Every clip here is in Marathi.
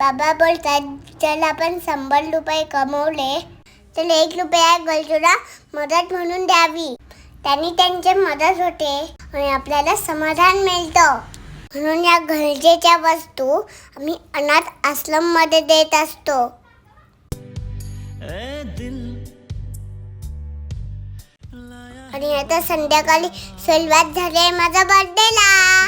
बाबा बोलतात चल आपण शंभर रुपये कमवले तर एक रुपया गलजूला मदत म्हणून द्यावी. त्यांनी त्यांची मदत होते आणि आपल्याला समाधान मिळतं. म्हणून या गरजेच्या वस्तू आम्ही अनाथ आश्रममध्ये देत असतो. आणि आता संध्याकाळी सुरुवात झाली आहे माझ्या बर्थडेला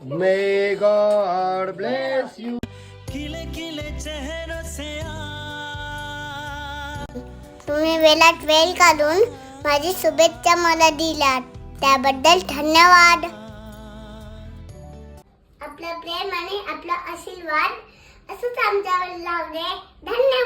May God bless you. खिले खिले चेहरों से आ तुम्ही वेळात वेळ काढून माझी शुभेच्छा मला दिलात. त्याबद्दल धन्यवाद. आपलं प्रेम आणि आपला आशीर्वाद असंच आमच्यावर लावले. धन्यवाद.